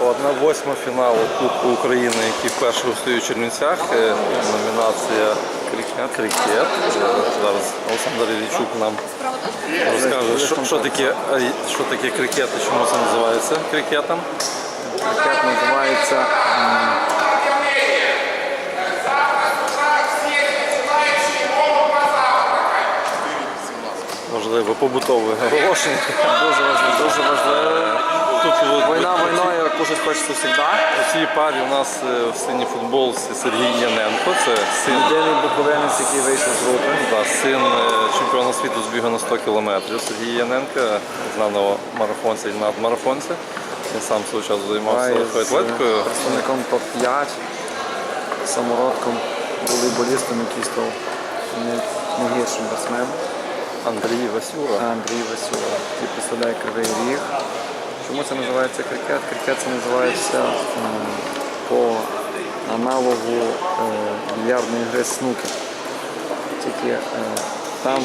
Одна восьма фіналу Кубку України, який вперше стоїть у Чернівцях. Е, Номінація крикет. крикет. Е, Зараз Олександр Іллічук нам розкаже, що, що, таке, е, що таке крикет і чому це називається крикетом. Як називається Можливо, побутове оголошення. дуже важливо, дуже важливо. Тут Війна війною кушать хочеться завжди. у цій парі у нас е, в синій футболці Сергій Яненко. Це син Єдиний буковинець, який вийшов з групи. Да, син е, чемпіона світу з бігу на 100 кілометрів Сергій Яненка, знаного марафонця і надмарафонця. Він сам свого часу займався легкою атлетикою. представником топ-5, самородком, волейболістом, який став не- найгіршим басменом. Андрій Васюра. Андрій Васюра, який представляє Кривий Ріг. Чому це називається крикет? Крикет це називається по аналогу е, більярдної гри снукер. Тільки е, там,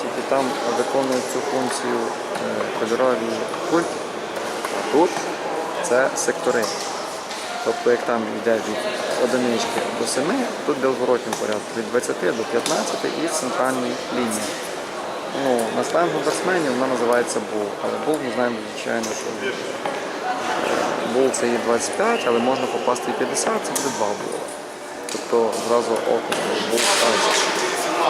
тільки там виконують цю функцію е, кольорові кульки, а тут це сектори. Тобто як там йде від одинички до 7, тут де в порядку від 20 до 15 і центральної лінії. Ну, на сленгу басменів вона називається бул. Але бул ми знаємо, звичайно, що е, бул це є 25, але можна попасти і 50, це буде 2 була. Тобто зразу око бул ставиться.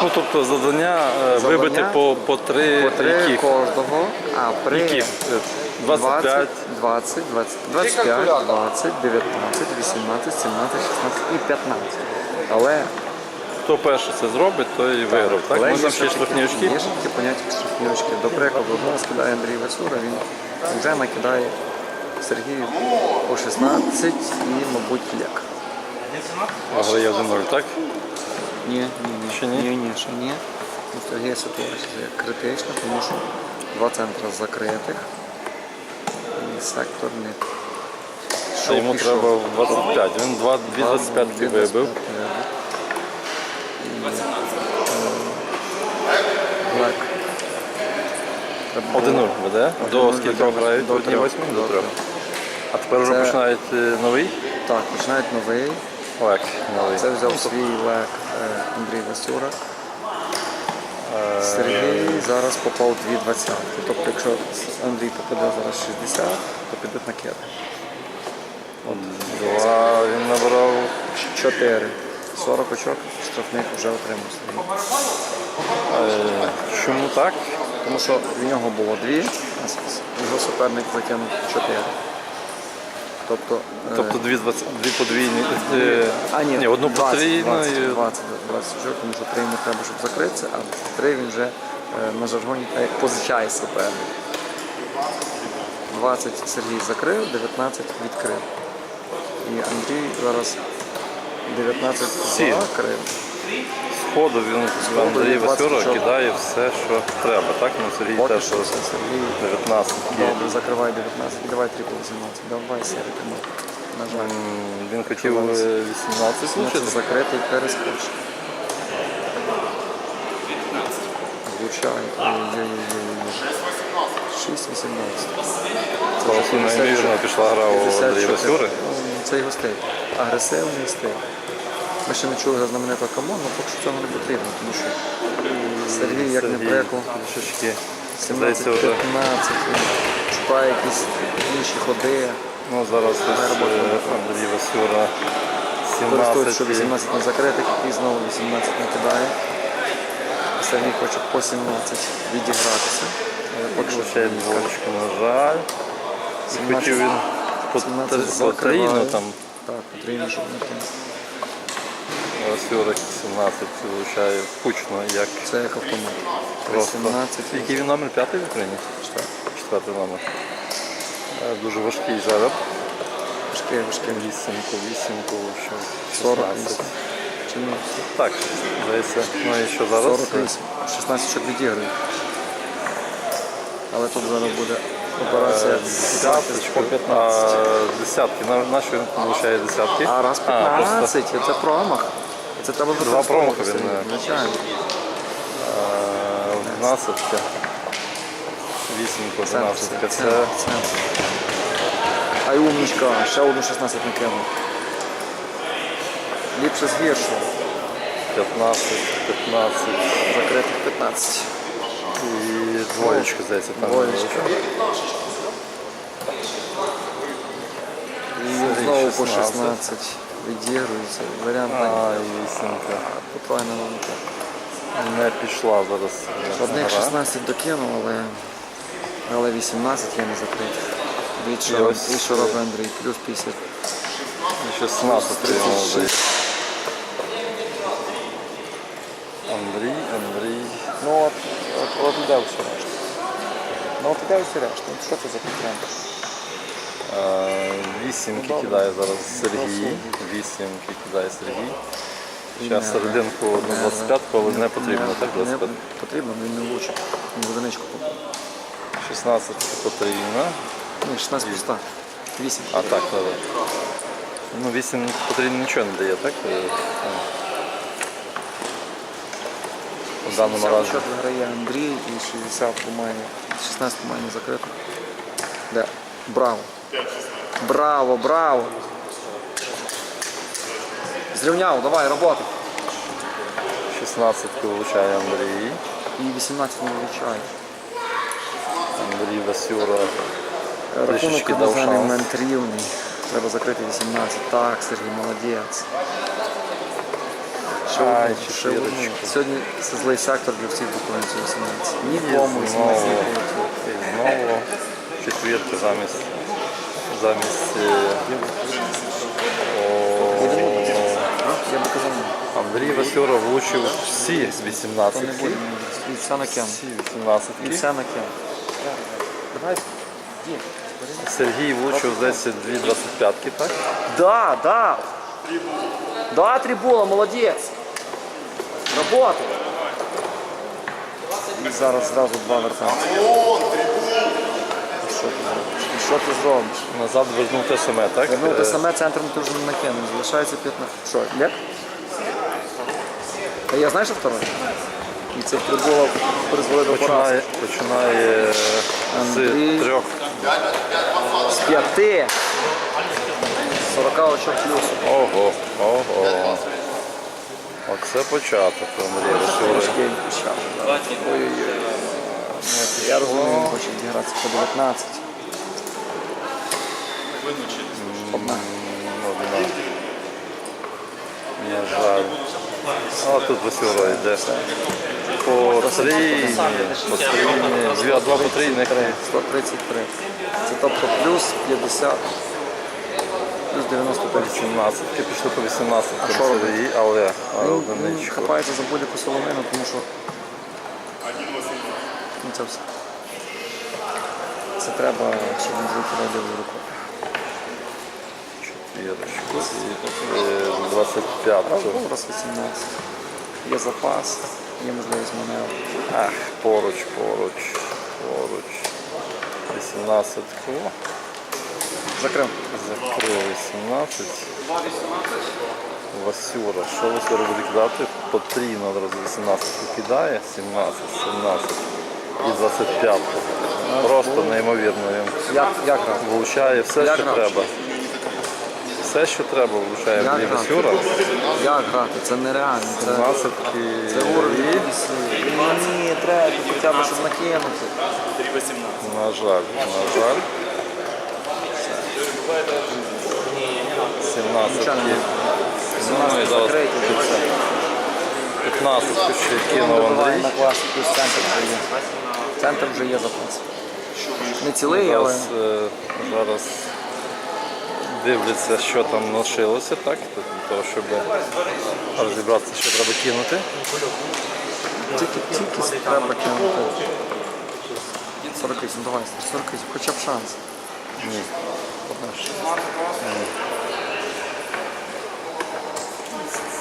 Ну, тобто завдання, е, Завдання вибити по, по три, По три яких? кожного, а при Яких? Е, 25. 20, 20, 25, 20, 19, 18, 17, 16 і 15. Але Хто перший це зробить, той і виграв. Так? Але там ще штрафні очки. Є ще таке поняття штрафні очки. До прикладу, одного скидає Андрій Васюра, він вже накидає Сергію по 16 і, мабуть, як. Виграє 1-0, так? Ні, ні, ні. Ще ні? Ні, ні, ще ні. У Сергія ситуація критична, тому що два центри закритих і сектор не йому треба в 25. Він 2, 25 Дві вибив. 25 І, е, Блек. Треба 1-0 веде. До 1-0 скількох грають? До До 1 трьох. 8 до До 3. трьох. А тепер вже Це- починають е, новий Так, починають новий. лек. Новий. Це взяв свій лек е, Андрій Васюра. Сергій зараз попав 2 двадцятки. Тобто, якщо Андрій попаде зараз 60, то підуть накид. Два він набрав 4. 40 очок штрафних вже отримав Сергій. Е, Чому так? Тому що в нього було 2, а його суперник закинув 4. Тобто, е, Тобто дві, дві подвійні. е, а, ні, ні, одну 20, потрійну 20, і 20, 20 очок, тому що 3 йому треба, щоб закритися, а 3 він вже на жаргоні позичає суперник. 20 Сергій закрив, 19 відкрив. І Андрій зараз 19 закрив. Сходу він Андрій він 20 Васюра кидає все, що треба. Так, ну Сергій Поки теж що все, Сергій 19 є. добре, закривай 19. Давай трипл 18. Давай, Сергій, тому. На жаль. Він хотів е, 18 Це закритий перескоч. Влучає. 6-18. Просто неймовірно пішла гра у Андрія Васюри. Ну, Це його стиль. Агресивний стиль. Ми ще не чули знаменитого камон, але поки що цього не потрібно, тому що Сергій як не брекав, 17-15, чупає якісь інші ходи. Ну, Зараз е, Андрій Васюра 17. що 18 на закритих і знову 18 накидає. Сергій хоче по 17 відігратися. Поки ну, що на жаль. Хотів він по Україну там. Так, потрібно, щоб не кинути. 4017 17 пучно як Це як автомат. просто. Який він номер п'ятий в Україні? Четвертий. Четвертий номер. Е, дуже важкий жереб. Важкий, важкий. Вісімку, вісімку, що 16. Чи ні? Так, здається. Ну і що зараз? 48. 16 щоб відіграють. Але тут зараз буде операція е, Десятки, по захисту. Десятки. На- Наш він получає десятки. А раз 15, це промах. Це треба використовувати, промахи він, Сергій, е, Звичайно. е, одинадцятка. Вісімка, Центр, одинадцятка. центр, Це центр. Ай умничка, ще одну 16 накинув. Ліпше з гіршого. 15, 15 Закритих 15. і двоєчка, здається, там. Двоєчка. І знову по 16. 16. Відігрується. Варіант на А, і вісімка. номерка. Не пішла зараз. Одних гра. 16 докинув, але, але 18 я не. Дивіться, І що, ось, що робить Андрій, плюс 50. І 16 36. здається. Андрій, Андрій. Ну от, от, от іде все решта. Ну от іде все решта. Ну, Що це за підтримка? Е, Вісімки кидає зараз Сергій. Вісімки кидає Сергій. Зараз серединку на 25, але не потрібно, так? Не 25. потрібно, він не влучить. Він в одиничку попав. 16 потрібно. Ні, 16 пуста. 8. А так, так. Ну, 8 потрібно нічого не дає, так? Е, там. В даному разі. Счет виграє Андрій і 60 по мене. 16 по мене закрито. Да. Браво. Браво, браво. Зрівняв, давай, робота. 16 вилучає Андрій. І 18 не вилучає. Андрій Васюра. Рахунок на даний момент рівний. Треба закрити 18. Так, Сергій, молодець. Ай, четвірочку. Сьогодні це злий сектор для всіх буковинців 18. Нікому І 18 не і знову четвірка замість. Замість. е, о. Андрій Васюра влучив всі з 18. то. І все на кем. Всі 18. І все на кем. Давай. Сергій влучив здається 2 25 так? Да, да. Да, Трибула, молодець. Робота. І зараз зразу два вертаються. І що ти зробиш? І що ти зробиш? Назад вернув те саме, так? Е, саме центром ти вже не накинув. Залишається 15. Що, Лек? Та я знаєш, що второй? І це Трибула призвели до поразки. Починає, починає Андрій. з трьох. З п'яти. 40 очок плюсу. Ого, ого. Оце початок Андрія Васюра. Важкий почав. Ой-ой-ой. Я розумію, він хоче відігратися по 19. Одна. Ну, одна. На жаль. А тут Васюра йде. Потрійні, потрійні, два потрійних. 133. Це тобто плюс 50. Плюс 95. 18, пішли по 18 А що? Сергій, але одиничку. хапається за будь-яку соломину, тому що ну, це все. Це треба, щоб він викидав в руку. Четвірочку. І, е, 25. Раз 18. Є запас, є можливість маневру. Ах, поруч, поруч, поруч. 18 ко. Закрив. Закрив 18. Васюра. Що Васюра буде кидати? Потрібно одразу 18 кидає. 17, 17 і 25. Просто неймовірно. Як, як влучає все, що треба. Все, що треба, влучає Андрій грати? Як грати? Це нереально. Це, 17 це уровень BBC. Ну ні, треба хоча б щоб накинути. На жаль, на жаль. 17 Нічого не є. Ну і зараз 15 ще кинув Андрій. на класику, центр вже є. Центр вже є запас. Не цілий, але е, зараз дивляться, що там лишилося, так? Для того, щоб розібратися, що треба кинути. тільки, тільки треба кинути. 48, давай, 48, хоча б шанс. Ні.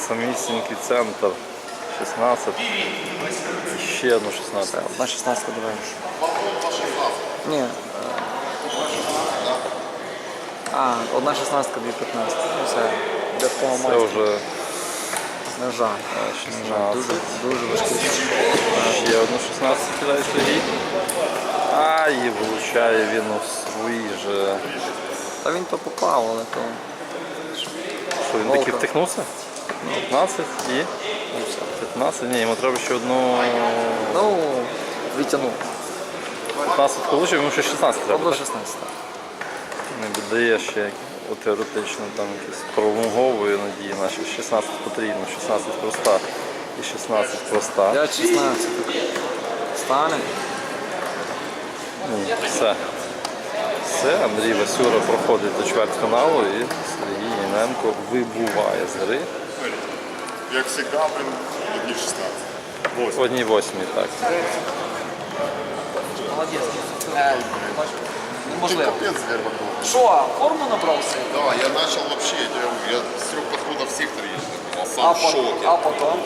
Самісінький центр. 16. І ще одну 16. Це одна 16 додаєш. Ні. А, одна 16, дві 15. Ну все. Для Це вже На жаль. На жаль. 16. Дуже, дуже важкий. Ще одну 16 кидає Сергій. А, і влучає він у свій же Та він то попав, але то. Що він Волка. таки втихнувся? 15 і 15. Ні, йому треба ще одну. Ну, відтягнув. 15 получив, йому ще 16 треба. Або 16. Не віддає ще як- теоретично там якісь пролонговує надії наші. 16 потрібно, 16 проста і 16 проста. 5-16. Стане. Ні, все. Все, Андрій Васюра проходить до чвертьфіналу і Сергій Єненко вибуває з гри Як завжди, блин, одні 16. в Восемь. одній восьмій. Так. Молодець. Е, Неможливо. Капец, Герман был. Що, форму набрался? Да, я начал вообще, я, я с трех подходов сектор ездил, был, А, сам в по- шоке. а потім?